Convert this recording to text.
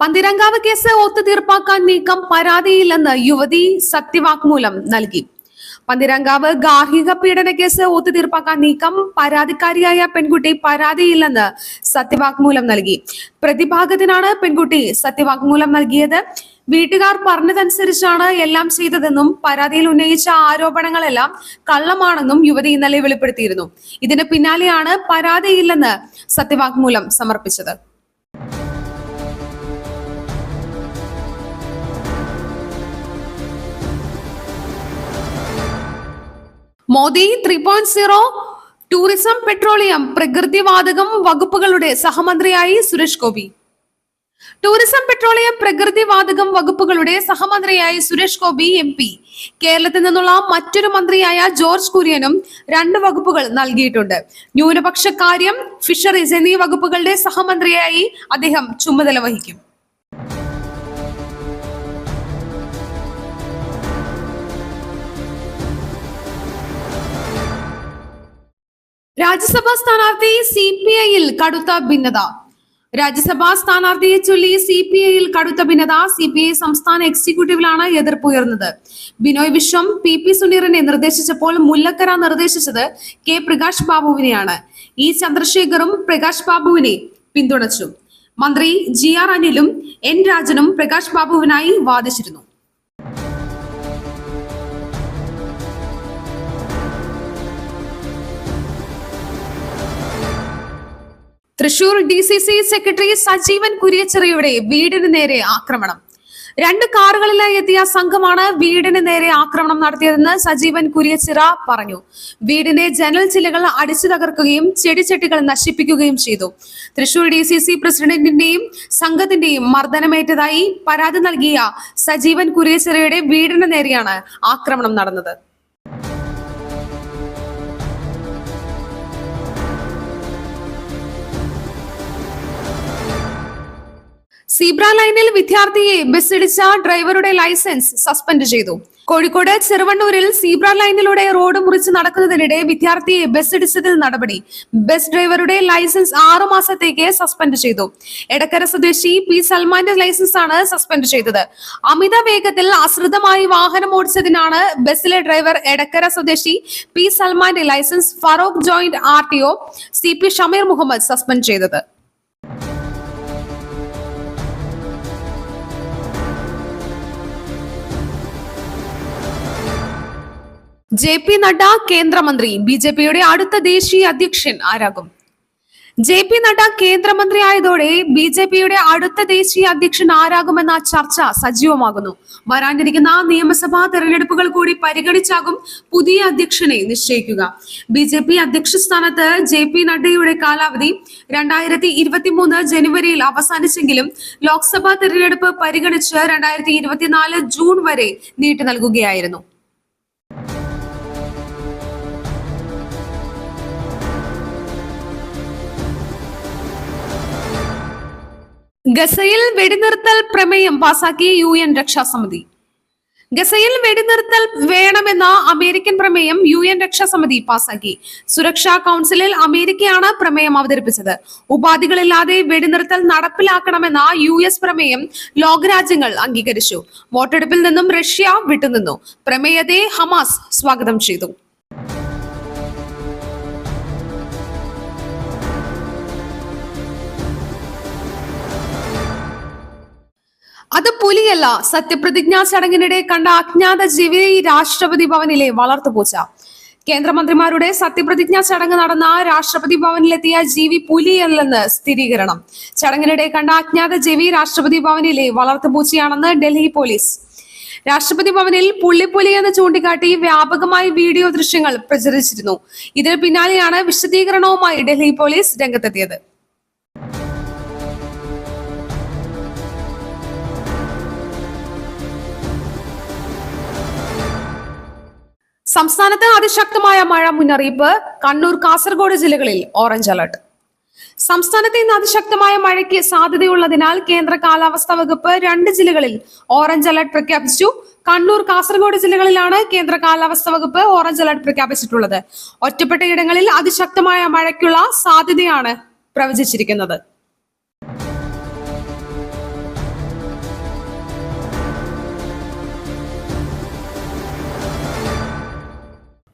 Pantheerankavu case ഒത്തുതീർപ്പാക്കാൻ നീക്കം പരാതിയില്ലെന്ന് യുവതി സത്യവാക്മൂലം നൽകി. പന്തിരങ്കാവ് ഗാർഹിക പീഡന കേസ് ഒത്തുതീർപ്പാക്കാൻ നീക്കം പരാതിക്കാരിയായ പെൺകുട്ടി പരാതിയില്ലെന്ന് സത്യവാക്മൂലം നൽകി. പ്രതിഭാഗത്തിനാണ് പെൺകുട്ടി സത്യവാക്മൂലം നൽകിയത്. വീട്ടുകാർ പറഞ്ഞതനുസരിച്ചാണ് എല്ലാം ചെയ്തതെന്നും പരാതിയിൽ ഉന്നയിച്ച ആരോപണങ്ങളെല്ലാം കള്ളമാണെന്നും യുവതി ഇന്നലെ വെളിപ്പെടുത്തിയിരുന്നു. ഇതിന് പിന്നാലെയാണ് പരാതിയില്ലെന്ന് സത്യവാങ്മൂലം സമർപ്പിച്ചത്. Modi three point zero tourism petroleum പ്രകൃതിവാതകം വകുപ്പുകളുടെ സഹമന്ത്രിയായി സുരേഷ് ഗോപി. ടൂറിസം പെട്രോളിയം പ്രകൃതിവാതകം വകുപ്പുകളുടെ സഹമന്ത്രിയായി സുരേഷ് ഗോപി എം പി. കേരളത്തിൽ നിന്നുള്ള മറ്റൊരു മന്ത്രിയായ ജോർജ് കുര്യനും രണ്ട് വകുപ്പുകൾ നൽകിയിട്ടുണ്ട്. ന്യൂനപക്ഷ കാര്യം ഫിഷറീസ് എന്നീ വകുപ്പുകളുടെ സഹമന്ത്രിയായി അദ്ദേഹം ചുമതല വഹിക്കും. രാജ്യസഭാ സ്ഥാനാർത്ഥി സി പി ഐയിൽ കടുത്ത ഭിന്നത. രാജ്യസഭാ സ്ഥാനാർത്ഥിയെ ചൊല്ലി സി പി ഐയിൽ കടുത്ത ഭിന്നത സി പി ഐ സംസ്ഥാന എക്സിക്യൂട്ടീവിലാണ് എതിർപ്പുയർന്നത്. ബിനോയ് വിശ്വം പി പി സുനീറിനെ നിർദ്ദേശിച്ചപ്പോൾ മുല്ലക്കര നിർദ്ദേശിച്ചത് കെ പ്രകാശ് ബാബുവിനെയാണ്. ഇ ചന്ദ്രശേഖറും പ്രകാശ് ബാബുവിനെ പിന്തുണച്ചു. മന്ത്രി ജി ആർ അനിലും എൻ രാജനും പ്രകാശ് ബാബുവിനായി വാദിച്ചിരുന്നു. Thrissur D C C secretary Sajeevan കുര്യച്ചെറിയുടെ വീടിന് നേരെ ആക്രമണം. രണ്ട് കാറുകളിലായി എത്തിയ സംഘമാണ് വീടിന് നേരെ ആക്രമണം നടത്തിയതെന്ന് സജീവൻ കുര്യച്ചിറ പറഞ്ഞു. വീടിന്റെ ജനൽ ചില്ലകൾ അടിച്ചു തകർക്കുകയും ചെടിച്ചട്ടികൾ നശിപ്പിക്കുകയും ചെയ്തു. തൃശൂർ ഡി സി സി പ്രസിഡന്റിന്റെയും സംഘത്തിന്റെയും മർദ്ദനമേറ്റതായി പരാതി നൽകിയ സജീവൻ കുര്യച്ചിറയുടെ വീടിന് നേരെയാണ് ആക്രമണം നടന്നത്. സീബ്ര ലൈനിൽ വിദ്യാർത്ഥിയെ ബസ് ഇടിച്ച ഡ്രൈവറുടെ ലൈസൻസ് സസ്പെൻഡ് ചെയ്തു. കോഴിക്കോട് ചെറുവണ്ണൂരിൽ സീബ്ര ലൈനിലൂടെ റോഡ് മുറിച്ച് നടക്കുന്നതിനിടെ വിദ്യാർത്ഥിയെ ബസ് ഇടിച്ചതിൽ നടപടി. ബസ് ഡ്രൈവറുടെ ലൈസൻസ് ആറു മാസത്തേക്ക് സസ്പെൻഡ് ചെയ്തു. എടക്കര സ്വദേശി പി സൽമാന്റെ ലൈസൻസ് ആണ് സസ്പെൻഡ് ചെയ്തത്. അമിത വേഗത്തിൽ അശ്രിതമായി വാഹനം ഓടിച്ചതിനാണ് ബസ്സിലെ ഡ്രൈവർ എടക്കര സ്വദേശി പി സൽമാന്റെ license Farook joint R T O C P Shameer Muhammad suspend ചെയ്തത്. ജെ പി നഡ്ഡ കേന്ദ്രമന്ത്രി ബി ജെ പിയുടെ അടുത്ത ദേശീയ അധ്യക്ഷൻ ആരാകും? ജെ പി നഡ്ഡ കേന്ദ്രമന്ത്രിയായതോടെ ബി ജെ പിയുടെ അടുത്ത ദേശീയ അധ്യക്ഷൻ ആരാകുമെന്ന ചർച്ച സജീവമാകുന്നു. വരാനിരിക്കുന്ന നിയമസഭാ തെരഞ്ഞെടുപ്പുകൾ കൂടി പരിഗണിച്ചാകും പുതിയ അധ്യക്ഷനെ നിശ്ചയിക്കുക. ബി ജെ പി അധ്യക്ഷ സ്ഥാനത്ത് ജെ പി നഡ്ഡയുടെ കാലാവധി രണ്ടായിരത്തി ഇരുപത്തി മൂന്ന് ജനുവരിയിൽ അവസാനിച്ചെങ്കിലും ലോക്സഭാ തെരഞ്ഞെടുപ്പ് പരിഗണിച്ച് രണ്ടായിരത്തി ഇരുപത്തിനാല് ജൂൺ വരെ നീട്ടി നൽകുകയായിരുന്നു. ഗസയിൽ വെടിനിർത്തൽ പ്രമേയം പാസാക്കി യു എൻ രക്ഷാസമിതി. ഗസയിൽ വെടിനിർത്തൽ വേണമെന്ന അമേരിക്കൻ പ്രമേയം യു എൻ രക്ഷാസമിതി പാസാക്കി. സുരക്ഷാ കൗൺസിലിൽ അമേരിക്കയാണ് പ്രമേയം അവതരിപ്പിച്ചത്. ഉപാധികളില്ലാതെ വെടിനിർത്തൽ നടപ്പിലാക്കണമെന്ന യു എസ് പ്രമേയം ലോകരാജ്യങ്ങൾ അംഗീകരിച്ചു. വോട്ടെടുപ്പിൽ നിന്നും റഷ്യ വിട്ടുനിന്നു. പ്രമേയത്തെ ഹമാസ് സ്വാഗതം ചെയ്തു. അത് പുലിയല്ല സത്യപ്രതിജ്ഞാ ചടങ്ങിനിടെ കണ്ട അജ്ഞാത ജീവി രാഷ്ട്രപതി ഭവനിലെ വളർത്തുപൂച്ച. കേന്ദ്രമന്ത്രിമാരുടെ സത്യപ്രതിജ്ഞാ ചടങ്ങ് നടന്ന രാഷ്ട്രപതി ഭവനിലെത്തിയ ജീവി പുലിയല്ലെന്ന് സ്ഥിരീകരണം. ചടങ്ങിനിടെ കണ്ട അജ്ഞാത ജീവി രാഷ്ട്രപതി ഭവനിലെ വളർത്തുപൂച്ചയാണെന്ന് ഡൽഹി പോലീസ്. രാഷ്ട്രപതി ഭവനിൽ പുള്ളിപ്പുലി എന്ന് ചൂണ്ടിക്കാട്ടി വ്യാപകമായി വീഡിയോ ദൃശ്യങ്ങൾ പ്രചരിച്ചിരുന്നു. ഇതിന് പിന്നാലെയാണ് വിശദീകരണവുമായി ഡൽഹി പോലീസ് രംഗത്തെത്തിയത്. സംസ്ഥാനത്ത് അതിശക്തമായ മഴ മുന്നറിയിപ്പ് കണ്ണൂർ കാസർഗോഡ് ജില്ലകളിൽ ഓറഞ്ച് അലർട്ട്. സംസ്ഥാനത്ത് ഇന്ന് അതിശക്തമായ മഴയ്ക്ക് സാധ്യതയുള്ളതിനാൽ കേന്ദ്ര കാലാവസ്ഥാ വകുപ്പ് രണ്ട് ജില്ലകളിൽ ഓറഞ്ച് അലർട്ട് പ്രഖ്യാപിച്ചു. കണ്ണൂർ കാസർഗോഡ് ജില്ലകളിലാണ് കേന്ദ്ര കാലാവസ്ഥാ വകുപ്പ് ഓറഞ്ച് അലർട്ട് പ്രഖ്യാപിച്ചിട്ടുള്ളത്. ഒറ്റപ്പെട്ട ഇടങ്ങളിൽ അതിശക്തമായ മഴയ്ക്കുള്ള സാധ്യതയാണ് പ്രവചിച്ചിരിക്കുന്നത്.